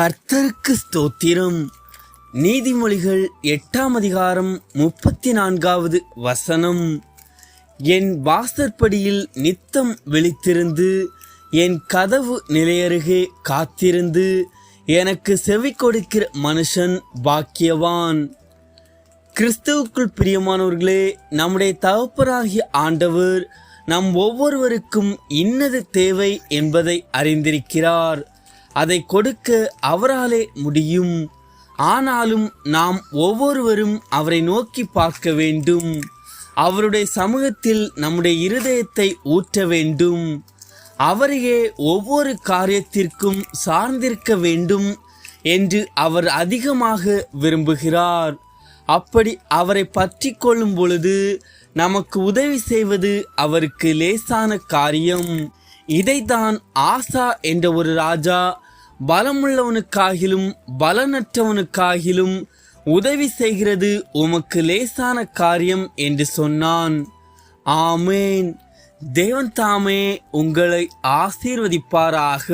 கர்த்தருக்கு ஸ்தோத்திரம். நீதிமொழிகள் எட்டாம் அதிகாரம் முப்பத்தி நான்காவது வசனம். என் வாசற்படியில் நித்தம் விழித்திருந்து என் கதவு நிலையருகே காத்திருந்து எனக்கு செவி கொடுக்கிற மனுஷன் பாக்கியவான். கிறிஸ்துவுக்குள் பிரியமானவர்களே நம்முடைய தகப்பராகிய ஆண்டவர் நம் ஒவ்வொருவருக்கும் இன்னது தேவை என்பதை அறிந்திருக்கிறார். அதை கொடுக்க அவராலே முடியும். ஆனாலும் நாம் ஒவ்வொருவரும் அவரை நோக்கி பார்க்க வேண்டும். அவருடைய சமூகத்தில் நம்முடைய இருதயத்தை ஊற்ற வேண்டும். அவரையே ஒவ்வொரு காரியத்திற்கும் சார்ந்திருக்க வேண்டும் என்று அவர் அதிகமாக விரும்புகிறார். அப்படி அவரை பற்றி கொள்ளும் பொழுது நமக்கு உதவி செய்வது அவருக்கு லேசான காரியம். இதைத்தான் ஆசா என்ற ஒரு ராஜா பலமுள்ளவனுக்காகிலும் பலனற்றவனுக்காகிலும் உதவி செய்கிறது உமக்கு லேசான காரியம் என்று சொன்னான். ஆமேன். தேவன் தாமே உங்களை ஆசீர்வதிப்பாராக.